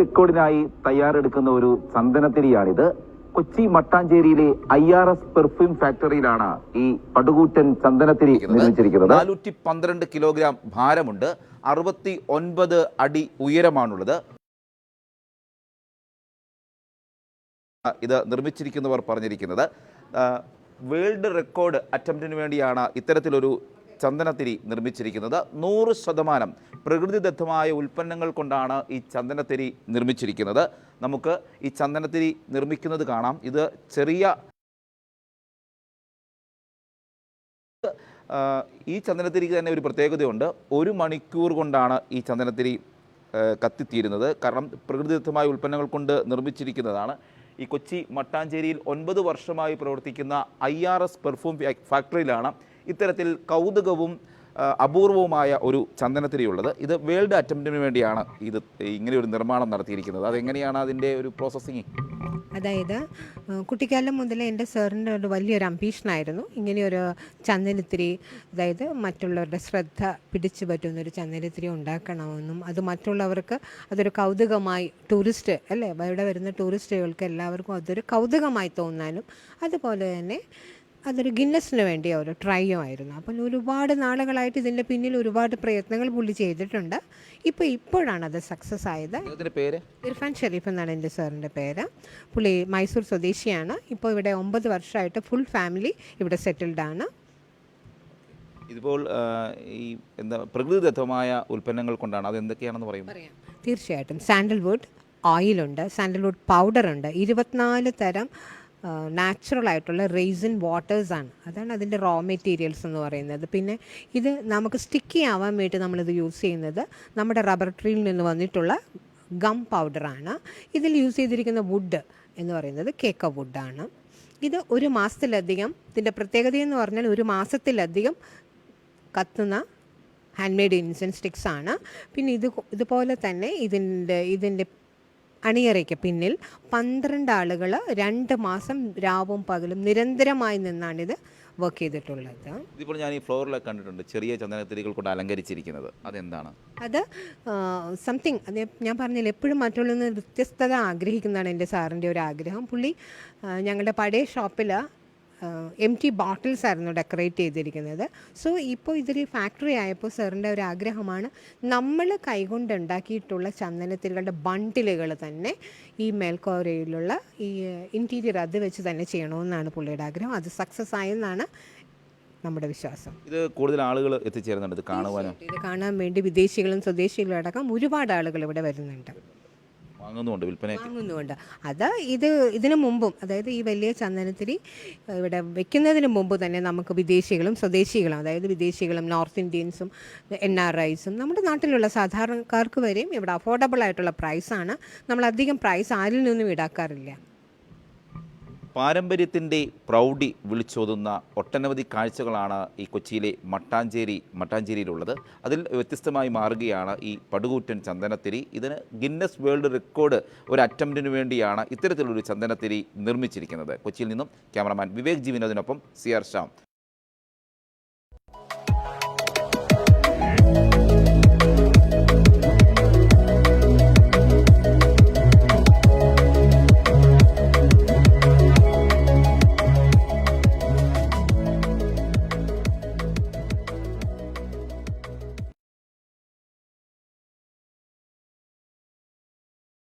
റെക്കോർഡിനായി തയ്യാറെടുക്കുന്ന ഒരു ചന്ദനത്തിരിയാണിത് കൊച്ചി മട്ടാഞ്ചേരിയിലെ ഐ ആർ എസ് പെർഫ്യൂം ഫാക്ടറിയിലാണ് ഈ പടുകൂറ്റൻ ചന്ദനത്തിരി നിർമ്മിച്ചിരിക്കുന്നത്. നാനൂറ്റി പന്ത്രണ്ട് കിലോഗ്രാം ഭാരമുണ്ട്. അറുപത്തി ഒൻപത് അടി ഉയരമാണുള്ളത്. ഇത് നിർമ്മിച്ചിരിക്കുന്നവർ പറഞ്ഞിരിക്കുന്നത്. വേൾഡ് റെക്കോർഡ് അറ്റംപ്റ്റിന് വേണ്ടിയാണ് ഇത്തരത്തിലൊരു ചന്ദനത്തിരി നിർമ്മിച്ചിരിക്കുന്നത്. നൂറ് ശതമാനം പ്രകൃതിദത്തമായ ഉൽപ്പന്നങ്ങൾ കൊണ്ടാണ് ഈ ചന്ദനത്തിരി നിർമ്മിച്ചിരിക്കുന്നത്. നമുക്ക് ഈ ചന്ദനത്തിരി നിർമ്മിക്കുന്നത് കാണാം. ഇത് ചെറിയ ഈ ചന്ദനത്തിരിക്ക് തന്നെ ഒരു പ്രത്യേകതയുണ്ട്. ഒരു മണിക്കൂർ കൊണ്ടാണ് ഈ ചന്ദനത്തിരി കത്തിത്തീരുന്നത്. കാരണം പ്രകൃതിദത്തമായ ഉൽപ്പന്നങ്ങൾ കൊണ്ട് നിർമ്മിച്ചിരിക്കുന്നതാണ്. ഈ കൊച്ചി മട്ടാഞ്ചേരിയിൽ ഒൻപത് വർഷമായി പ്രവർത്തിക്കുന്ന ഐ ആർ എസ് പെർഫ്യൂം ഫാക്ടറിയിലാണ് ഇത്തരത്തിൽ കൗതുകവും അപൂർവവുമായ ഒരു ചന്ദനത്തിരിയുള്ളത്. ഇത് വേൾഡ് അറ്റംപ്റ്റിന് വേണ്ടിയാണ് ഇത് ഇങ്ങനെ ഒരു നിർമ്മാണം നടത്തിയിരിക്കുന്നത്. അതെങ്ങനെയാണ് അതിന്റെ ഒരു പ്രോസസ്സിങ്? അതായത് കുട്ടിക്കാലം മുതലേ എന്റെ സാറിന്റെ ഒരു വലിയൊരു അംബീഷനായിരുന്നു. ഇങ്ങനെയൊരു ചന്ദനത്തിരി അതായത് മറ്റുള്ളവരുടെ ശ്രദ്ധ പിടിച്ചു പറ്റുന്നൊരു ചന്ദനത്തിരി ഉണ്ടാക്കണമെന്നും അത് മറ്റുള്ളവർക്ക് അതൊരു കൗതുകമായി ടൂറിസ്റ്റ് അല്ലേ ഇവിടെ വരുന്ന ടൂറിസ്റ്റുകൾക്ക് എല്ലാവർക്കും അതൊരു കൗതുകമായി തോന്നാനും അതുപോലെ തന്നെ അതൊരു ഗിന്നസിന് വേണ്ടിയ ഒരു ട്രൈയും ആയിരുന്നു അപ്പം ഒരുപാട് നാളുകളായിട്ട് ഇതിന്റെ പിന്നിൽ ഒരുപാട് പ്രയത്നങ്ങൾ പുള്ളി ചെയ്തിട്ടുണ്ട്. ഇപ്പോൾ ഇപ്പോഴാണ് അത് സക്സസ് ആയത്. പേര്? ഇർഫാൻ ഷെരീഫ് എന്നാണ് എന്റെ സാറിന്റെ പേര്. പുള്ളി മൈസൂർ സ്വദേശിയാണ്. ഇപ്പോൾ ഇവിടെ ഒമ്പത് വർഷമായിട്ട് ഫുൾ ഫാമിലി ഇവിടെ സെറ്റിൽഡ് ആണ്. ഇതിപ്പോൾ ഈ എന്താ പ്രകൃതിദത്തമായ ഉൽപ്പന്നങ്ങൾ കൊണ്ടാണ്. അത് എന്തൊക്കെയാണെന്ന് പറയാം? തീർച്ചയായിട്ടും. സാൻഡൽവുഡ് ഓയിലുണ്ട് സാൻഡൽവുഡ് പൗഡർ ഉണ്ട് ഇരുപത്തിനാല് തരം നാച്ചുറൽ ആയിട്ടുള്ള റേസിൻ വാട്ടേഴ്സാണ് അതാണ് അതിന്റെ റോ മെറ്റീരിയൽസ് എന്ന് പറയുന്നത്. പിന്നെ ഇത് നമുക്ക് സ്റ്റിക്കി ആവാൻ വേണ്ടി നമ്മളിത് യൂസ് ചെയ്യുന്നത് നമ്മുടെ റബ്ബർ ട്രീയിൽ നിന്ന് വന്നിട്ടുള്ള ഗം പൗഡറാണ് ഇതിൽ യൂസ് ചെയ്തിരിക്കുന്ന വുഡ് എന്ന് പറയുന്നത് കേക്ക വുഡാണ് ഇത് ഒരു മാസത്തിലധികം ഇതിന്റെ പ്രത്യേകത എന്ന് പറഞ്ഞാൽ ഒരു മാസത്തിലധികം കത്തുന്ന ഹാൻഡ് മെയ്ഡ് ഇൻസെൻസ് സ്റ്റിക്സ് ആണ്. പിന്നെ ഇത് ഇതുപോലെ തന്നെ ഇതിന്റെ ഇതിന്റെ അണിയറയ്ക്ക് പിന്നിൽ പന്ത്രണ്ട് ആളുകൾ രണ്ട് മാസം രാവും പകലും നിരന്തരമായി നിന്നാണിത് വർക്ക് ചെയ്തിട്ടുള്ളത്. ഇതിപ്പോൾ ഞാൻ ഈ ഫ്ലോറിലൊക്കെ കണ്ടിട്ടുണ്ട് ചെറിയ ചന്ദനത്തിരികൾ കൊണ്ട് അലങ്കരിച്ചിരിക്കുന്നത്. അതെന്താണ്? അത് സംതിങ് അത് ഞാൻ പറഞ്ഞില്ല എപ്പോഴും മറ്റുള്ള നിന്ന് വ്യത്യസ്തത ആഗ്രഹിക്കുന്നതാണ് എന്റെ സാറിന്റെ ഒരു ആഗ്രഹം. പുള്ളി ഞങ്ങളുടെ പഴയ ഷോപ്പിൽ എം ടി ബോട്ടിൽസ് ആയിരുന്നു ഡെക്കറേറ്റ് ചെയ്തിരിക്കുന്നത്. സോ ഇപ്പോൾ ഇതൊരു ഫാക്ടറി ആയപ്പോൾ സാറിന്റെ ഒരു ആഗ്രഹമാണ് നമ്മൾ കൈകൊണ്ട് ഉണ്ടാക്കിയിട്ടുള്ള ചന്ദനത്തിരികളുടെ ബണ്ടിലുകൾ തന്നെ ഈ മേൽക്കോരയിലുള്ള ഈ ഇന്റീരിയർ അത് വെച്ച് തന്നെ ചെയ്യണമെന്നാണ് പുള്ളിയുടെ ആഗ്രഹം. അത് സക്സസ് ആയെന്നാണ് നമ്മുടെ വിശ്വാസം. ഇത് കൂടുതൽ ആളുകൾ എത്തിച്ചേരുന്നുണ്ട് ഇത് കാണുവാനും. ഇത് കാണാൻ വേണ്ടി വിദേശികളും സ്വദേശികളും അടക്കം ഒരുപാട് ആളുകൾ ഇവിടെ വരുന്നുണ്ട്. വാങ്ങുന്നുമുണ്ട് വിൽപ്പന വാങ്ങുന്നുമുണ്ട്. അത് ഇത് ഇതിനു മുമ്പും അതായത് ഈ വലിയ ചന്ദനത്തിരി ഇവിടെ വെക്കുന്നതിന് മുമ്പ് തന്നെ നമുക്ക് വിദേശികളും സ്വദേശികളും അതായത് വിദേശികളും നോർത്ത് ഇന്ത്യൻസും എൻ ആർ ഐസും നമ്മുടെ നാട്ടിലുള്ള സാധാരണക്കാർക്ക് വരെയും ഇവിടെ അഫോർഡബിൾ ആയിട്ടുള്ള പ്രൈസാണ്. നമ്മൾ അധികം പ്രൈസ് ആരിൽ നിന്നും ഈടാക്കാറില്ല. പാരമ്പര്യത്തിന്റെ പ്രൗഢി വിളിച്ചോതുന്ന ഒട്ടനവധി കാഴ്ചകളാണ് ഈ കൊച്ചിയിലെ മട്ടാഞ്ചേരി മട്ടാഞ്ചേരിയിലുള്ളത്. അതിൽ വ്യത്യസ്തമായി മാറുകയാണ് ഈ പടുകൂറ്റൻ ചന്ദനത്തിരി. ഇതിന് ഗിന്നസ് വേൾഡ് റെക്കോർഡ് ഒരു അറ്റംപ്റ്റിന് വേണ്ടിയാണ് ഇത്തരത്തിലൊരു ചന്ദനത്തിരി നിർമ്മിച്ചിരിക്കുന്നത്. കൊച്ചിയിൽ നിന്നും ക്യാമറമാൻ വിവേക് ജീവിനോദിനൊപ്പം സി ആർ ശ്യാം.